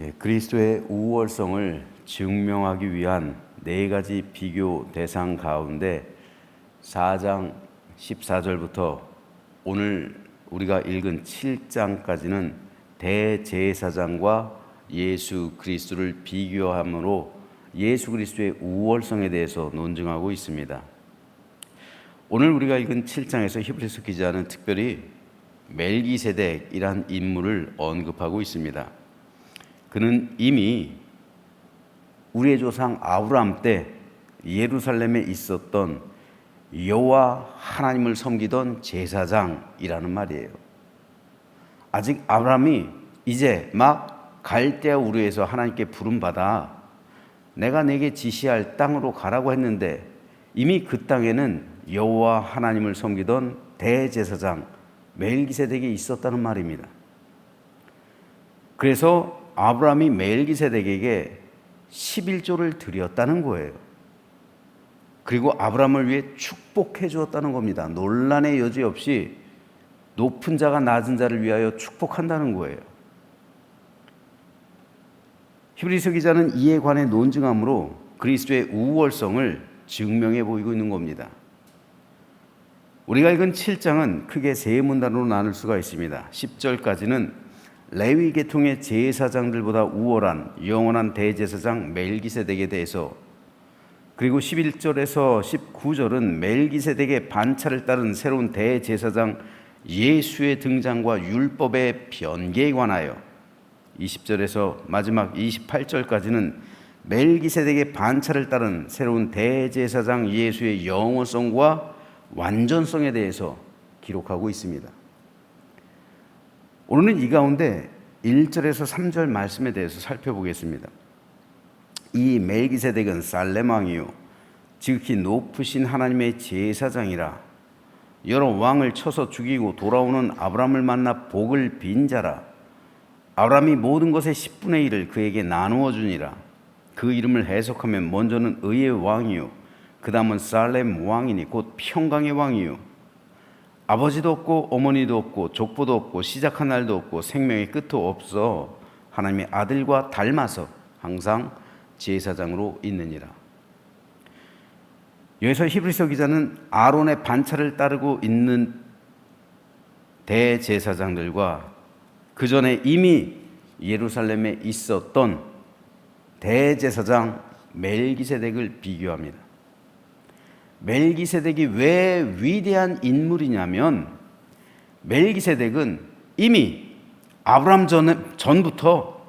예, 그리스도의 우월성을 증명하기 위한 네 가지 비교 대상 가운데 4장 14절부터 오늘 우리가 읽은 7장까지는 대제사장과 예수 그리스도를 비교함으로 예수 그리스도의 우월성에 대해서 논증하고 있습니다. 오늘 우리가 읽은 7장에서 히브리서 기자는 특별히 멜기세덱이란 인물을 언급하고 있습니다. 그는 이미 우리의 조상 아브라함 때 예루살렘에 있었던 여호와 하나님을 섬기던 제사장이라는 말이에요. 아직 아브라함이 이제 막 갈대아 우르에서 하나님께 부름 받아 내가 내게 지시할 땅으로 가라고 했는데 이미 그 땅에는 여호와 하나님을 섬기던 대제사장 멜기세덱이 있었다는 말입니다. 그래서 아브라함이 멜기세덱에게 11조를 드렸다는 거예요. 그리고 아브라함을 위해 축복해 주었다는 겁니다. 논란의 여지 없이 높은 자가 낮은 자를 위하여 축복한다는 거예요. 히브리서 기자는 이에 관해 논증함으로 그리스도의 우월성을 증명해 보이고 있는 겁니다. 우리가 읽은 7장은 크게 세 문단으로 나눌 수가 있습니다. 10절까지는 레위 계통의 제사장들보다 우월한 영원한 대제사장 멜기세덱에 대해서 그리고 11절에서 19절은 멜기세덱의 반차를 따른 새로운 대제사장 예수의 등장과 율법의 변개에 관하여 20절에서 마지막 28절까지는 멜기세덱의 반차를 따른 새로운 대제사장 예수의 영원성과 완전성에 대해서 기록하고 있습니다. 오늘은 이 가운데 1절에서 3절 말씀에 대해서 살펴보겠습니다. 이 멜기세덱은 살렘 왕이요 지극히 높으신 하나님의 제사장이라. 여러 왕을 쳐서 죽이고 돌아오는 아브라함을 만나 복을 빈 자라. 아브라함이 모든 것의 10분의 1을 그에게 나누어 주니라. 그 이름을 해석하면 먼저는 의의 왕이요 그 다음은 살렘 왕이니 곧 평강의 왕이요 아버지도 없고 어머니도 없고 족보도 없고 시작한 날도 없고 생명의 끝도 없어 하나님의 아들과 닮아서 항상 제사장으로 있느니라. 여기서 히브리서 기자는 아론의 반차를 따르고 있는 대제사장들과 그 전에 이미 예루살렘에 있었던 대제사장 멜기세덱을 비교합니다. 멜기세덱이 왜 위대한 인물이냐면 멜기세덱은 이미 아브람 전, 전부터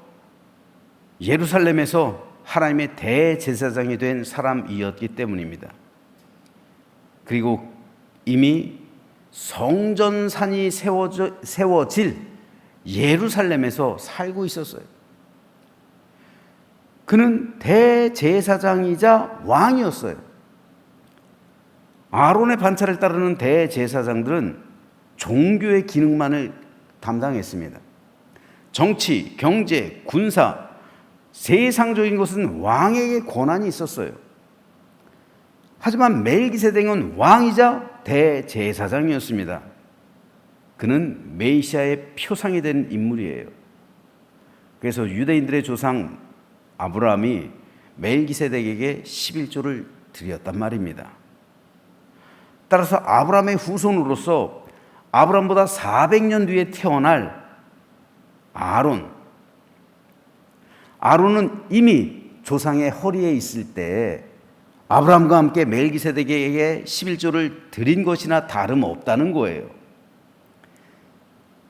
예루살렘에서 하나님의 대제사장이 된 사람이었기 때문입니다. 그리고 이미 성전산이 세워져, 세워질 예루살렘에서 살고 있었어요. 그는 대제사장이자 왕이었어요. 아론의 반차를 따르는 대제사장들은 종교의 기능만을 담당했습니다. 정치, 경제, 군사, 세상적인 것은 왕에게 권한이 있었어요. 하지만 멜기세덱은 왕이자 대제사장이었습니다. 그는 메시아의 표상이 된 인물이에요. 그래서 유대인들의 조상 아브라함이 멜기세덱에게 11조를 드렸단 말입니다. 따라서 아브라함의 후손으로서 아브라함보다 400년 뒤에 태어날 아론. 아론은 이미 조상의 허리에 있을 때 아브라함과 함께 멜기세덱에게 11조를 드린 것이나 다름없다는 거예요.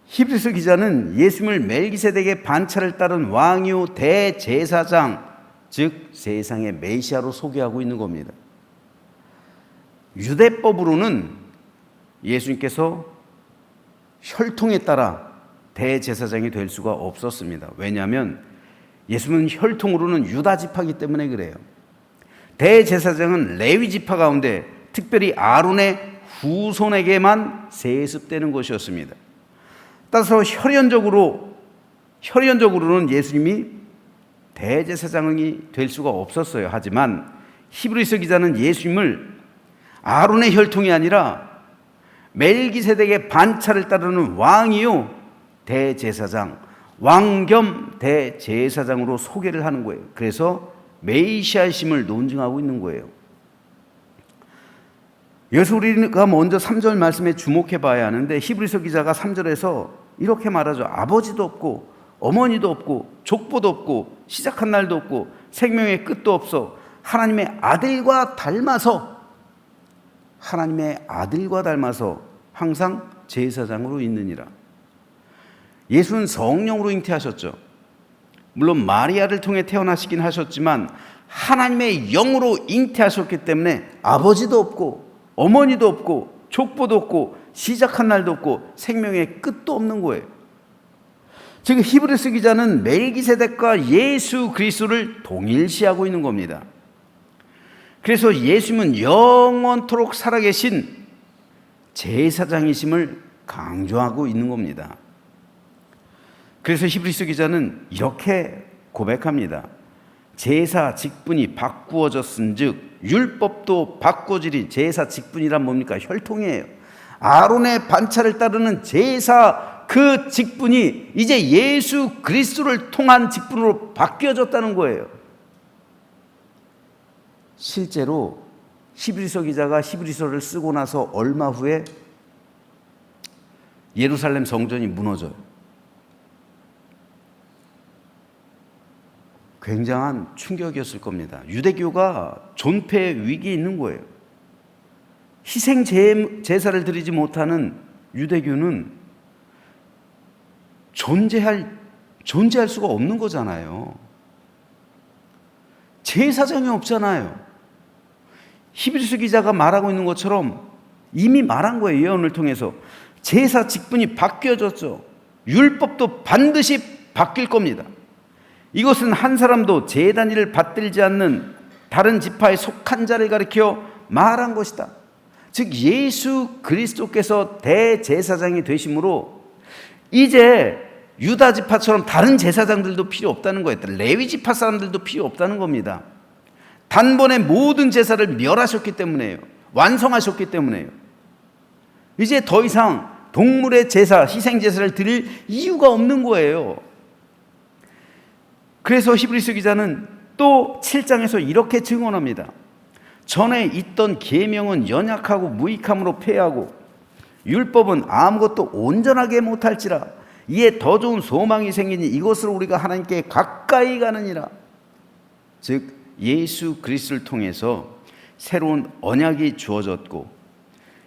히브리서 기자는 예수님을 멜기세덱의 반차를 따른 왕이요 대제사장 즉 세상의 메시아로 소개하고 있는 겁니다. 유대법으로는 예수님께서 혈통에 따라 대제사장이 될 수가 없었습니다. 왜냐하면 예수는 혈통으로는 유다 지파기 때문에 그래요. 대제사장은 레위 지파 가운데 특별히 아론의 후손에게만 세습되는 것이었습니다. 따라서 혈연적으로 혈연적으로는 예수님이 대제사장이 될 수가 없었어요. 하지만 히브리서 기자는 예수님을 아론의 혈통이 아니라 멜기세덱의 반차를 따르는 왕이요 대제사장 왕겸 대제사장으로 소개를 하는 거예요. 그래서 메시아심을 논증하고 있는 거예요. 여기서 우리가 먼저 3절 말씀에 주목해 봐야 하는데 히브리서 기자가 3절에서 이렇게 말하죠. 아버지도 없고 어머니도 없고 족보도 없고 시작한 날도 없고 생명의 끝도 없어 하나님의 아들과 닮아서 하나님의 아들과 닮아서 항상 제사장으로 있느니라. 예수는 성령으로 잉태하셨죠. 물론 마리아를 통해 태어나시긴 하셨지만 하나님의 영으로 잉태하셨기 때문에 아버지도 없고 어머니도 없고 족보도 없고 시작한 날도 없고 생명의 끝도 없는 거예요. 지금 히브리스 기자는 멜기세덱과 예수 그리스도를 동일시하고 있는 겁니다. 그래서 예수님은 영원토록 살아계신 제사장이심을 강조하고 있는 겁니다. 그래서 히브리스 기자는 이렇게 고백합니다. 제사 직분이 바꾸어졌은즉 율법도 바꿔지리 제사 직분이란 뭡니까? 혈통이에요. 아론의 반차를 따르는 제사 그 직분이 이제 예수 그리스도를 통한 직분으로 바뀌어졌다는 거예요. 실제로 히브리서 기자가 히브리서를 쓰고 나서 얼마 후에 예루살렘 성전이 무너져요. 굉장한 충격이었을 겁니다. 유대교가 존폐 위기에 있는 거예요. 희생 제사를 드리지 못하는 유대교는 존재할 존재할 수가 없는 거잖아요. 제사장이 없잖아요. 히브리서 기자가 말하고 있는 것처럼 이미 말한 거예요. 예언을 통해서 제사 직분이 바뀌어졌죠. 율법도 반드시 바뀔 겁니다. 이것은 한 사람도 재단 일을 받들지 않는 다른 지파에 속한 자를 가리켜 말한 것이다. 즉 예수 그리스도께서 대제사장이 되심으로 이제 유다 지파처럼 다른 제사장들도 필요 없다는 거예요. 레위 지파 사람들도 필요 없다는 겁니다. 단번에 모든 제사를 멸하셨기 때문에요. 완성하셨기 때문에요. 이제 더 이상 동물의 제사, 희생 제사를 드릴 이유가 없는 거예요. 그래서 히브리서 기자는 또 7장에서 이렇게 증언합니다. 전에 있던 계명은 연약하고 무익함으로 폐하고 율법은 아무것도 온전하게 못할지라 이에 더 좋은 소망이 생기니 이것으로 우리가 하나님께 가까이 가느니라. 즉 예수 그리스도를 통해서 새로운 언약이 주어졌고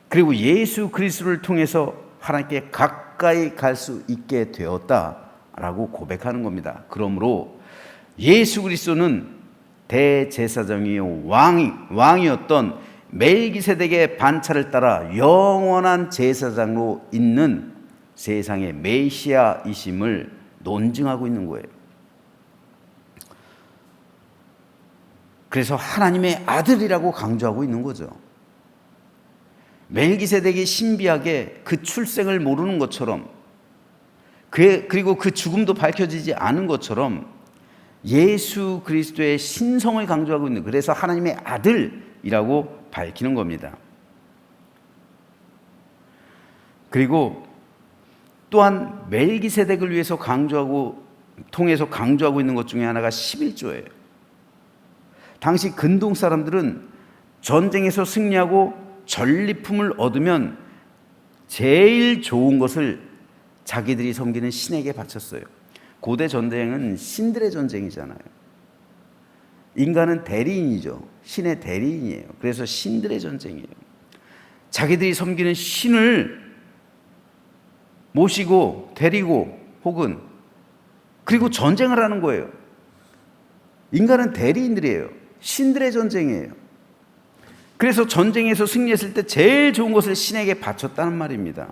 그리고 예수 그리스도를 통해서 하나님께 가까이 갈 수 있게 되었다라고 고백하는 겁니다. 그러므로 예수 그리스도는 대제사장이요 왕이 왕이었던 멜기세덱의 반차를 따라 영원한 제사장으로 있는 세상의 메시아이심을 논증하고 있는 거예요. 그래서 하나님의 아들이라고 강조하고 있는 거죠. 멜기세덱이 신비하게 그 출생을 모르는 것처럼 그리고 그 죽음도 밝혀지지 않은 것처럼 예수 그리스도의 신성을 강조하고 있는 그래서 하나님의 아들이라고 밝히는 겁니다. 그리고 또한 멜기세덱을 위해서 강조하고 통해서 강조하고 있는 것 중에 하나가 11조예요. 당시 근동 사람들은 전쟁에서 승리하고 전리품을 얻으면 제일 좋은 것을 자기들이 섬기는 신에게 바쳤어요. 고대 전쟁은 신들의 전쟁이잖아요. 인간은 대리인이죠. 신의 대리인이에요. 그래서 신들의 전쟁이에요. 자기들이 섬기는 신을 모시고 데리고 혹은 그리고 전쟁을 하는 거예요. 인간은 대리인들이에요. 신들의 전쟁이에요. 그래서 전쟁에서 승리했을 때 제일 좋은 것을 신에게 바쳤다는 말입니다.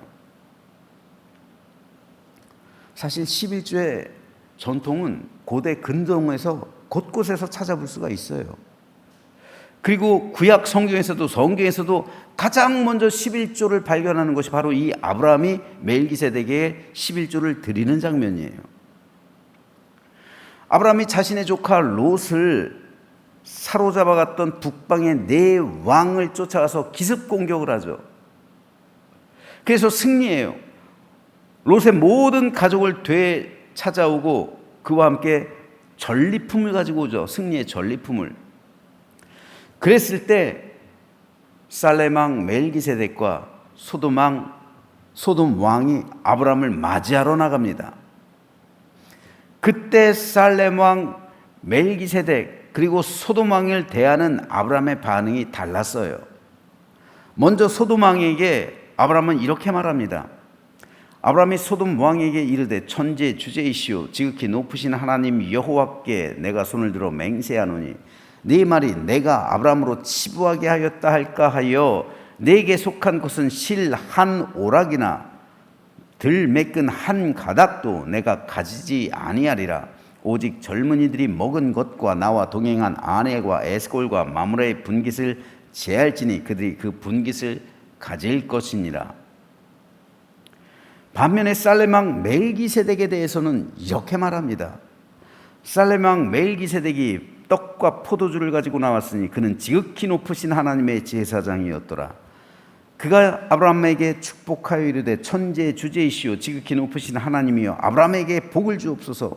사실 11조에 전통은 고대 근동에서 곳곳에서 찾아볼 수가 있어요. 그리고 구약 성경에서도 성경에서도 가장 먼저 11조를 발견하는 것이 바로 이 아브라함이 멜기세덱에게 11조를 드리는 장면이에요. 아브라함이 자신의 조카 롯을 사로잡아 갔던 북방의 네 왕을 쫓아가서 기습 공격을 하죠. 그래서 승리해요. 롯의 모든 가족을 되 찾아오고 그와 함께 전리품을 가지고 오죠. 승리의 전리품을. 그랬을 때 살레망 멜기세덱과 소돔왕 소돔 왕이 아브라함을 맞이하러 나갑니다. 그때 살렘 왕 멜기세덱 그리고 소돔 왕을 대하는 아브라함의 반응이 달랐어요. 먼저 소돔 왕에게 아브라함은 이렇게 말합니다. 아브라함이 소돔 왕에게 이르되 천재 주제이시오 지극히 높으신 하나님 여호와께 내가 손을 들어 맹세하노니 네 말이 내가 아브라함으로 치부하게 하였다 할까 하여 내게 속한 것은 실 한 오락이나 들 매끈 한 가닥도 내가 가지지 아니하리라 오직 젊은이들이 먹은 것과 나와 동행한 아내와 에스골과 마므라의 분깃을 제할지니 그들이 그 분깃을 가질 것이니라 반면에 살레망 멜기세덱에 대해서는 이렇게 말합니다. 살레망 멜기세덱이 떡과 포도주를 가지고 나왔으니 그는 지극히 높으신 하나님의 제사장이었더라. 그가 아브라함에게 축복하여 이르되 천재 주제이시오 지극히 높으신 하나님이여 아브라함에게 복을 주옵소서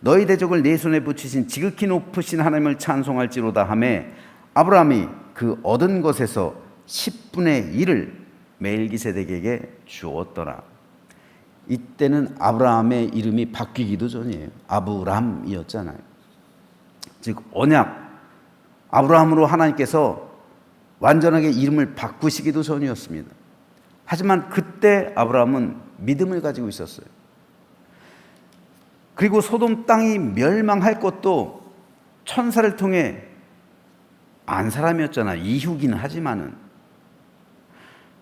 너희 대적을 내 손에 붙이신 지극히 높으신 하나님을 찬송할지로다 하매 아브라함이 그 얻은 것에서 10분의 1을 멜기세덱에게 주었더라. 이때는 아브라함의 이름이 바뀌기도 전이에요. 아브람이었잖아요. 즉 언약 아브라함으로 하나님께서 완전하게 이름을 바꾸시기도 전이었습니다. 하지만 그때 아브라함은 믿음을 가지고 있었어요. 그리고 소돔 땅이 멸망할 것도 천사를 통해 안 사람이었잖아. 이후기는 하지만은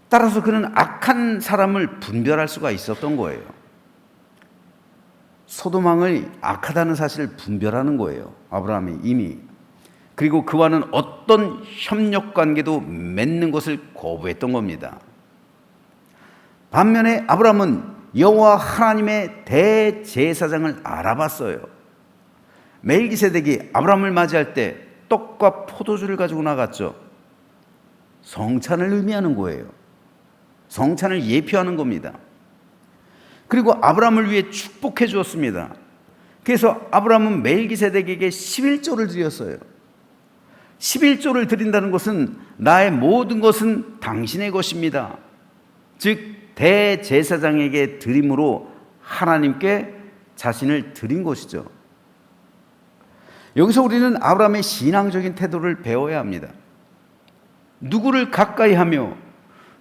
따라서 그는 악한 사람을 분별할 수가 있었던 거예요. 소도망을 악하다는 사실을 분별하는 거예요. 아브라함이 이미. 그리고 그와는 어떤 협력 관계도 맺는 것을 거부했던 겁니다. 반면에 아브라함은 여호와 하나님의 대제사장을 알아봤어요. 멜기세덱이 아브라함을 맞이할 때 떡과 포도주를 가지고 나갔죠. 성찬을 의미하는 거예요. 성찬을 예표하는 겁니다. 그리고 아브라함을 위해 축복해 주었습니다. 그래서 아브라함은 멜기세덱에게 11조를 드렸어요. 11조를 드린다는 것은 나의 모든 것은 당신의 것입니다. 즉 대제사장에게 드림으로 하나님께 자신을 드린 것이죠. 여기서 우리는 아브라함의 신앙적인 태도를 배워야 합니다. 누구를 가까이 하며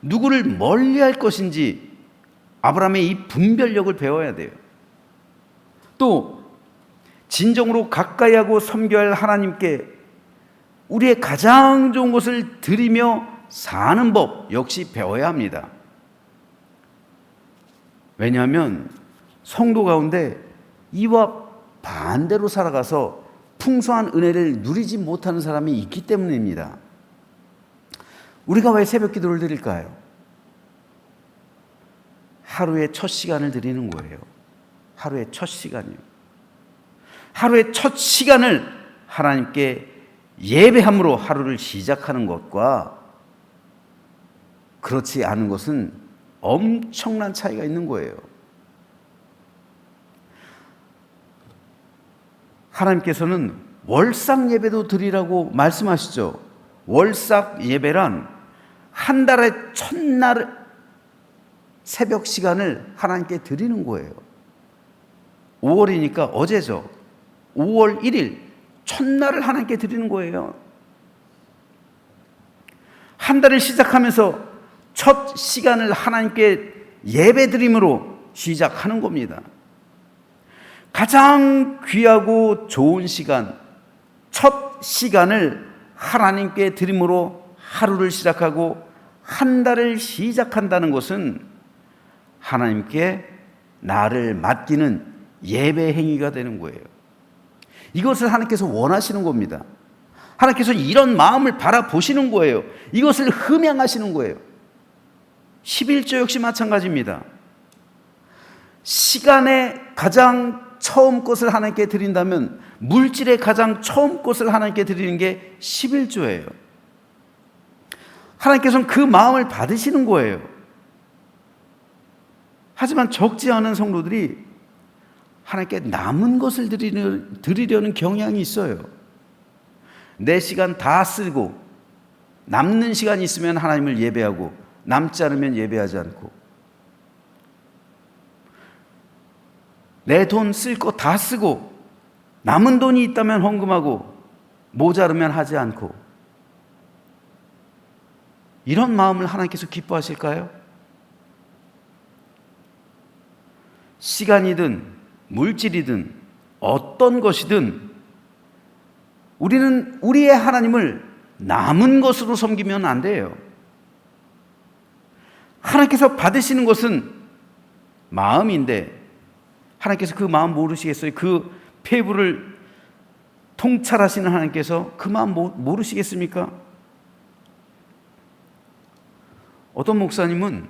누구를 멀리 할 것인지 아브라함의 이 분별력을 배워야 돼요. 또 진정으로 가까이 하고 섬겨야 할 하나님께 우리의 가장 좋은 것을 드리며 사는 법 역시 배워야 합니다. 왜냐하면 성도 가운데 이와 반대로 살아가서 풍성한 은혜를 누리지 못하는 사람이 있기 때문입니다. 우리가 왜 새벽 기도를 드릴까요? 하루의 첫 시간을 드리는 거예요. 하루의 첫 시간이요. 하루의 첫 시간을 하나님께 예배함으로 하루를 시작하는 것과 그렇지 않은 것은 엄청난 차이가 있는 거예요. 하나님께서는 월삭 예배도 드리라고 말씀하시죠. 월삭 예배란 한 달의 첫날 새벽 시간을 하나님께 드리는 거예요. 5월이니까 어제죠. 5월 1일 첫날을 하나님께 드리는 거예요. 한 달을 시작하면서 첫 시간을 하나님께 예배 드림으로 시작하는 겁니다. 가장 귀하고 좋은 시간, 첫 시간을 하나님께 드림으로 하루를 시작하고 한 달을 시작한다는 것은 하나님께 나를 맡기는 예배 행위가 되는 거예요. 이것을 하나님께서 원하시는 겁니다. 하나님께서 이런 마음을 바라보시는 거예요. 이것을 흠양하시는 거예요. 11조 역시 마찬가지입니다. 시간의 가장 처음 것을 하나님께 드린다면 물질의 가장 처음 것을 하나님께 드리는 게 11조예요. 하나님께서는 그 마음을 받으시는 거예요. 하지만 적지 않은 성도들이 하나님께 남은 것을 드리려, 드리려는 경향이 있어요. 내 시간 다 쓰고 남는 시간이 있으면 하나님을 예배하고 남지 않으면 예배하지 않고 내 돈 쓸 거 다 쓰고 남은 돈이 있다면 헌금하고 모자르면 하지 않고 이런 마음을 하나님께서 기뻐하실까요? 시간이든 물질이든 어떤 것이든 우리는 우리의 하나님을 남은 것으로 섬기면 안 돼요. 하나님께서 받으시는 것은 마음인데 하나님께서 그 마음 모르시겠어요? 그 폐부를 통찰하시는 하나님께서 그 마음 모르시겠습니까? 어떤 목사님은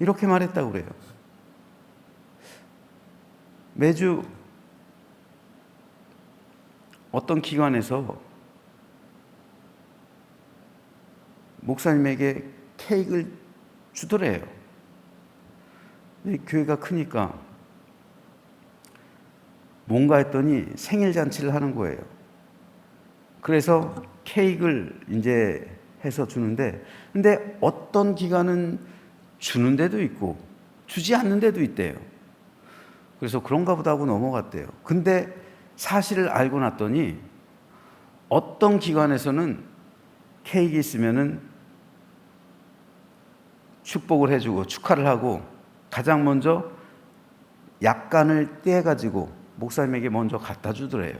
이렇게 말했다고 그래요. 매주 어떤 기관에서 목사님에게 케이크를 주더래요. 교회가 크니까 뭔가 했더니 생일 잔치를 하는 거예요. 그래서 케이크를 이제 해서 주는데, 근데 어떤 기간은 주는 데도 있고, 주지 않는 데도 있대요. 그래서 그런가 보다 하고 넘어갔대요. 근데 사실을 알고 났더니 어떤 기관에서는 케이크 있으면은 축복을 해주고 축하를 하고 가장 먼저 약간을 떼가지고 목사님에게 먼저 갖다 주더래요.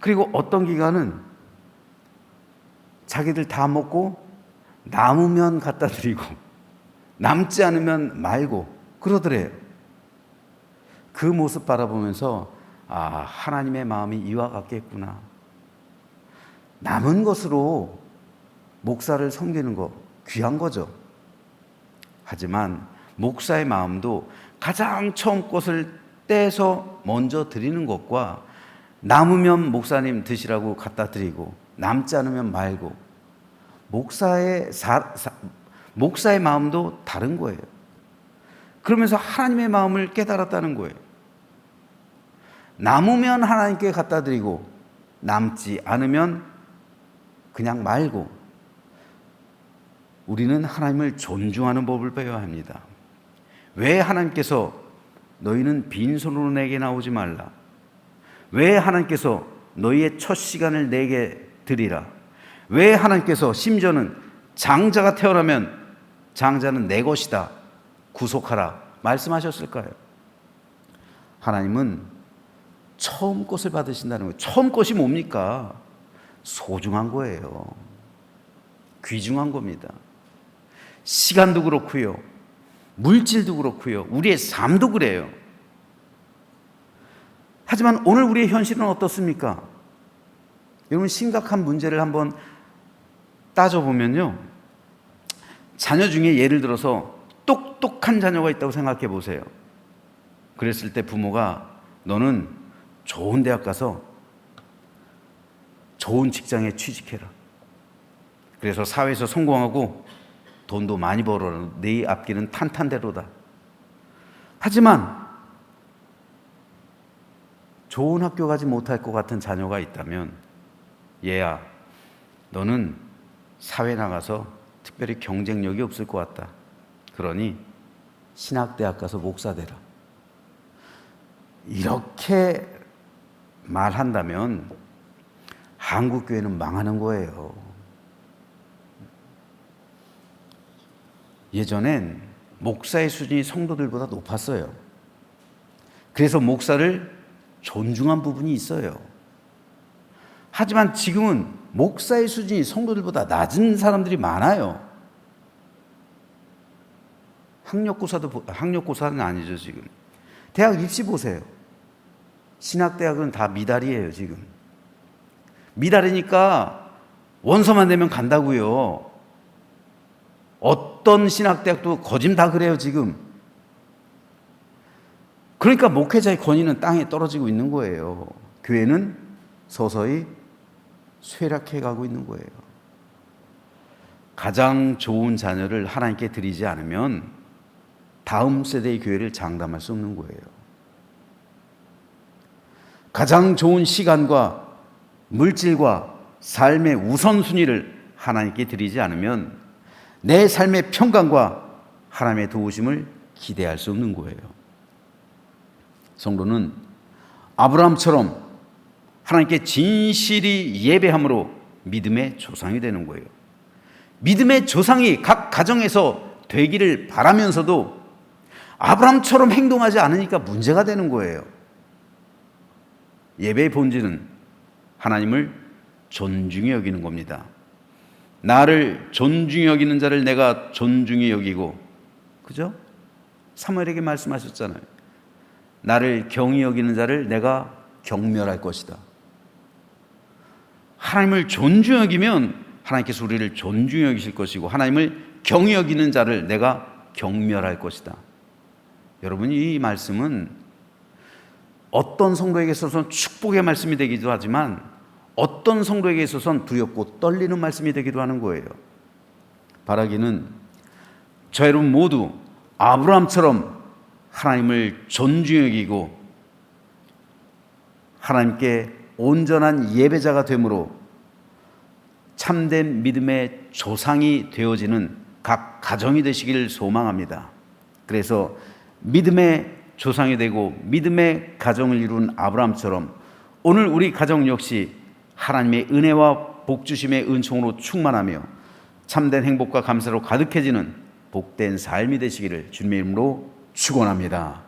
그리고 어떤 기관은 자기들 다 먹고 남으면 갖다 드리고 남지 않으면 말고 그러더래요. 그 모습 바라보면서 아, 하나님의 마음이 이와 같겠구나. 남은 것으로 목사를 섬기는 거 귀한 거죠. 하지만 목사의 마음도 가장 처음 것을 떼서 먼저 드리는 것과 남으면 목사님 드시라고 갖다 드리고 남지 않으면 말고 목사의 사, 사, 목사의 마음도 다른 거예요. 그러면서 하나님의 마음을 깨달았다는 거예요. 남으면 하나님께 갖다 드리고 남지 않으면 그냥 말고 우리는 하나님을 존중하는 법을 배워야 합니다. 왜 하나님께서 너희는 빈손으로 내게 나오지 말라. 왜 하나님께서 너희의 첫 시간을 내게 드리라. 왜 하나님께서 심지어는 장자가 태어나면 장자는 내 것이다. 구속하라. 말씀하셨을까요? 하나님은 처음 꽃을 받으신다는 거예요. 처음 꽃이 뭡니까? 소중한 거예요. 귀중한 겁니다. 시간도 그렇고요. 물질도 그렇고요. 우리의 삶도 그래요. 하지만 오늘 우리의 현실은 어떻습니까? 여러분 심각한 문제를 한번 따져보면요. 자녀 중에 예를 들어서 똑똑한 자녀가 있다고 생각해 보세요. 그랬을 때 부모가 너는 좋은 대학 가서 좋은 직장에 취직해라. 그래서 사회에서 성공하고 돈도 많이 벌어라. 네 앞길은 탄탄대로다. 하지만 좋은 학교 가지 못할 것 같은 자녀가 있다면 얘야, 너는 사회 나가서 특별히 경쟁력이 없을 것 같다. 그러니 신학대학 가서 목사 되라. 이렇게 말한다면 한국 교회는 망하는 거예요. 예전엔 목사의 수준이 성도들보다 높았어요. 그래서 목사를 존중한 부분이 있어요. 하지만 지금은 목사의 수준이 성도들보다 낮은 사람들이 많아요. 학력고사도 학력고사는 아니죠 지금. 대학 입시 보세요. 신학대학은 다 미달이에요, 지금. 미달이니까 원서만 내면 간다고요. 어떤 신학대학도 거짐 다 그래요, 지금. 그러니까 목회자의 권위는 땅에 떨어지고 있는 거예요. 교회는 서서히 쇠락해 가고 있는 거예요. 가장 좋은 자녀를 하나님께 드리지 않으면 다음 세대의 교회를 장담할 수 없는 거예요. 가장 좋은 시간과 물질과 삶의 우선순위를 하나님께 드리지 않으면 내 삶의 평강과 하나님의 도우심을 기대할 수 없는 거예요. 성도는 아브라함처럼 하나님께 진실이 예배함으로 믿음의 조상이 되는 거예요. 믿음의 조상이 각 가정에서 되기를 바라면서도 아브라함처럼 행동하지 않으니까 문제가 되는 거예요. 예배의 본질은 하나님을 존중히 여기는 겁니다. 나를 존중히 여기는 자를 내가 존중히 여기고, 그죠? 사무엘에게 말씀하셨잖아요. 나를 경히 여기는 자를 내가 경멸할 것이다. 하나님을 존중히 여기면 하나님께서 우리를 존중히 여기실 것이고, 하나님을 경히 여기는 자를 내가 경멸할 것이다. 여러분, 이 말씀은 어떤 성도에게 있어서는 축복의 말씀이 되기도 하지만 어떤 성도에게 있어서는 두렵고 떨리는 말씀이 되기도 하는 거예요. 바라기는 저 여러분 모두 아브라함처럼 하나님을 존중히 여기고 하나님께 온전한 예배자가 되므로 참된 믿음의 조상이 되어지는 각 가정이 되시기를 소망합니다. 그래서 믿음의 조상이 되고 믿음의 가정을 이룬 아브라함처럼 오늘 우리 가정 역시 하나님의 은혜와 복 주심의 은총으로 충만하며 참된 행복과 감사로 가득해지는 복된 삶이 되시기를 주님의 이름으로 축원합니다.